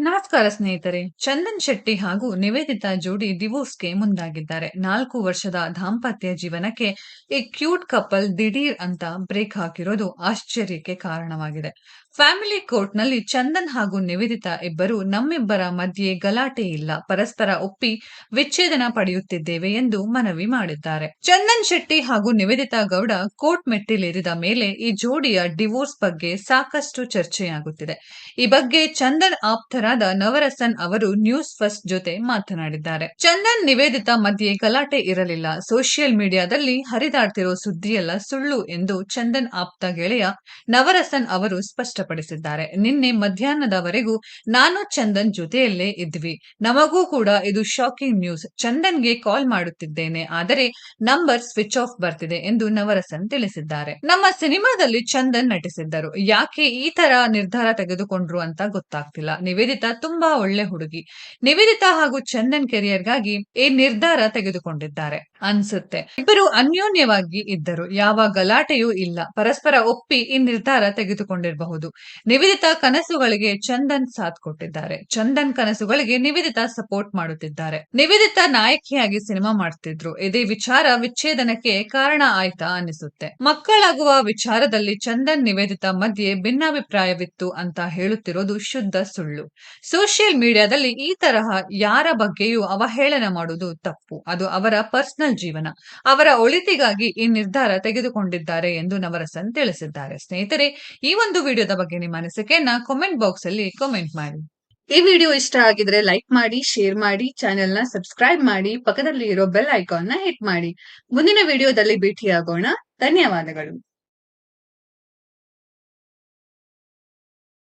ನಮಸ್ಕಾರ ಸ್ನೇಹಿತರೆ, ಚಂದನ್ ಶೆಟ್ಟಿ ಹಾಗೂ ನಿವೇದಿತಾ ಜೋಡಿ ಡಿವೋರ್ಸ್ಗೆ ಮುಂದಾಗಿದ್ದಾರೆ. ನಾಲ್ಕು ವರ್ಷದ ದಾಂಪತ್ಯ ಜೀವನಕ್ಕೆ ಈ ಕ್ಯೂಟ್ ಕಪಲ್ ದಿಢೀರ್ ಅಂತ ಬ್ರೇಕ್ ಹಾಕಿರೋದು ಆಶ್ಚರ್ಯಕ್ಕೆ ಕಾರಣವಾಗಿದೆ. ಫ್ಯಾಮಿಲಿ ಕೋರ್ಟ್ನಲ್ಲಿ ಚಂದನ್ ಹಾಗೂ ನಿವೇದಿತಾ ಇಬ್ಬರು ನಮ್ಮಿಬ್ಬರ ಮಧ್ಯೆ ಗಲಾಟೆ ಇಲ್ಲ. ಪರಸ್ಪರ ಒಪ್ಪಿ ವಿಚ್ಛೇದನ ಪಡೆಯುತ್ತಿದ್ದೇವೆ ಎಂದು ಮನವಿ ಮಾಡಿದ್ದಾರೆ. ಚಂದನ್ ಶೆಟ್ಟಿ ಹಾಗೂ ನಿವೇದಿತಾ ಗೌಡ ಕೋರ್ಟ್ ಮೆಟ್ಟಿಲೇರಿದ ಮೇಲೆ ಈ ಜೋಡಿಯ ಡಿವೋರ್ಸ್ ಬಗ್ಗೆ ಸಾಕಷ್ಟು ಚರ್ಚೆಯಾಗುತ್ತಿದೆ. ಈ ಬಗ್ಗೆ ಚಂದನ್ ಆಪ್ತರಾದ ನವರಸನ್ ಅವರು ನ್ಯೂಸ್ ಫಸ್ಟ್ ಜೊತೆ ಮಾತನಾಡಿದ್ದಾರೆ. ಚಂದನ್, ನಿವೇದಿತಾ ಮಧ್ಯೆ ಗಲಾಟೆ ಇರಲಿಲ್ಲ. ಸೋಷಿಯಲ್ ಮೀಡಿಯಾದಲ್ಲಿ ಹರಿದಾಡ್ತಿರೋ ಸುದ್ದಿಯೆಲ್ಲ ಸುಳ್ಳು ಎಂದು ಚಂದನ್ ಆಪ್ತ ಗೆಳೆಯ ನವರಸನ್ ಅವರು ಸ್ಪಷ್ಟಪಡಿಸಿದ್ದಾರೆ ನಿನ್ನೆ ಮಧ್ಯಾಹ್ನದವರೆಗೂ ನಾನು ಚಂದನ್ ಜೊತೆಯಲ್ಲೇ ಇದ್ವಿ. ನಮಗೂ ಕೂಡ ಇದು ಶಾಕಿಂಗ್ ನ್ಯೂಸ್ ಚಂದನ್ಗೆ ಕಾಲ್ ಮಾಡುತ್ತಿದ್ದೇನೆ. ಆದರೆ ನಂಬರ್ ಸ್ವಿಚ್ ಆಫ್ ಬರ್ತಿದೆ ಎಂದು ನವರಸನ್ ತಿಳಿಸಿದ್ದಾರೆ. ನಮ್ಮ ಸಿನಿಮಾದಲ್ಲಿ ಚಂದನ್ ನಟಿಸಿದ್ದರು. ಯಾಕೆ ಈ ತರ ನಿರ್ಧಾರ ತೆಗೆದುಕೊಂಡ್ರು ಅಂತ ಗೊತ್ತಾಗ್ತಿಲ್ಲ. ನಿವೇದಿತಾ ತುಂಬಾ ಒಳ್ಳೆ ಹುಡುಗಿ. ನಿವೇದಿತಾ ಹಾಗೂ ಚಂದನ್ ಕೆರಿಯರ್ಗಾಗಿ ಈ ನಿರ್ಧಾರ ತೆಗೆದುಕೊಂಡಿದ್ದಾರೆ. ಅನ್ಸುತ್ತೆ. ಇಬ್ಬರು ಅನ್ಯೋನ್ಯವಾಗಿ ಇದ್ದರು. ಯಾವ ಗಲಾಟೆಯೂ ಇಲ್ಲ. ಪರಸ್ಪರ ಒಪ್ಪಿ ಈ ನಿರ್ಧಾರ ತೆಗೆದುಕೊಂಡಿರಬಹುದು. ನಿವೇದಿತ ಕನಸುಗಳಿಗೆ ಚಂದನ್ ಸಾಥ್ ಕೊಟ್ಟಿದ್ದಾರೆ. ಚಂದನ್ ಕನಸುಗಳಿಗೆ ನಿವೇದಿತ ಸಪೋರ್ಟ್ ಮಾಡುತ್ತಿದ್ದಾರೆ. ನಿವೇದಿತ ನಾಯಕಿಯಾಗಿ ಸಿನಿಮಾ ಮಾಡ್ತಿದ್ರು. ಇದೇ ವಿಚಾರ ವಿಚ್ಛೇದನಕ್ಕೆ ಕಾರಣ ಆಯ್ತಾ ಅನಿಸುತ್ತೆ. ಮಕ್ಕಳಾಗುವ ವಿಚಾರದಲ್ಲಿ ಚಂದನ್ ನಿವೇದಿತ ಮಧ್ಯೆ ಭಿನ್ನಾಭಿಪ್ರಾಯವಿತ್ತು ಅಂತ ಹೇಳುತ್ತಿರೋದು ಶುದ್ಧ ಸುಳ್ಳು. ಸೋಷಿಯಲ್ ಮೀಡಿಯಾದಲ್ಲಿ ಈ ತರಹ ಯಾರ ಬಗ್ಗೆಯೂ ಅವಹೇಳನ ಮಾಡುವುದು ತಪ್ಪು. ಅದು ಅವರ ಪರ್ಸನಲ್ ಜೀವನ ಅವರ ಒಳಿತಿಗಾಗಿ ಈ ನಿರ್ಧಾರ ತೆಗೆದುಕೊಂಡಿದ್ದಾರೆ ಎಂದು ನವರಸನ್ ತಿಳಿಸಿದ್ದಾರೆ. ಸ್ನೇಹಿತರೆ, ಈ ಒಂದು ವಿಡಿಯೋದ ಬಗ್ಗೆ ನಿಮ್ಮ ಅನಿಸಿಕೆಯನ್ನ ಕಾಮೆಂಟ್ ಬಾಕ್ಸ್ ಅಲ್ಲಿ ಕಾಮೆಂಟ್ ಮಾಡಿ. ಈ ವಿಡಿಯೋ ಇಷ್ಟ ಆಗಿದ್ರೆ ಲೈಕ್ ಮಾಡಿ ಶೇರ್ ಮಾಡಿ ಚಾನೆಲ್ನ ಸಬ್ಸ್ಕ್ರೈಬ್ ಮಾಡಿ ಪಕ್ಕದಲ್ಲಿ ಇರೋ ಬೆಲ್ ಐಕಾನ್ನ ಹಿಟ್ ಮಾಡಿ. ಮುಂದಿನ ವಿಡಿಯೋದಲ್ಲಿ ಭೇಟಿಯಾಗೋಣ. ಧನ್ಯವಾದಗಳು.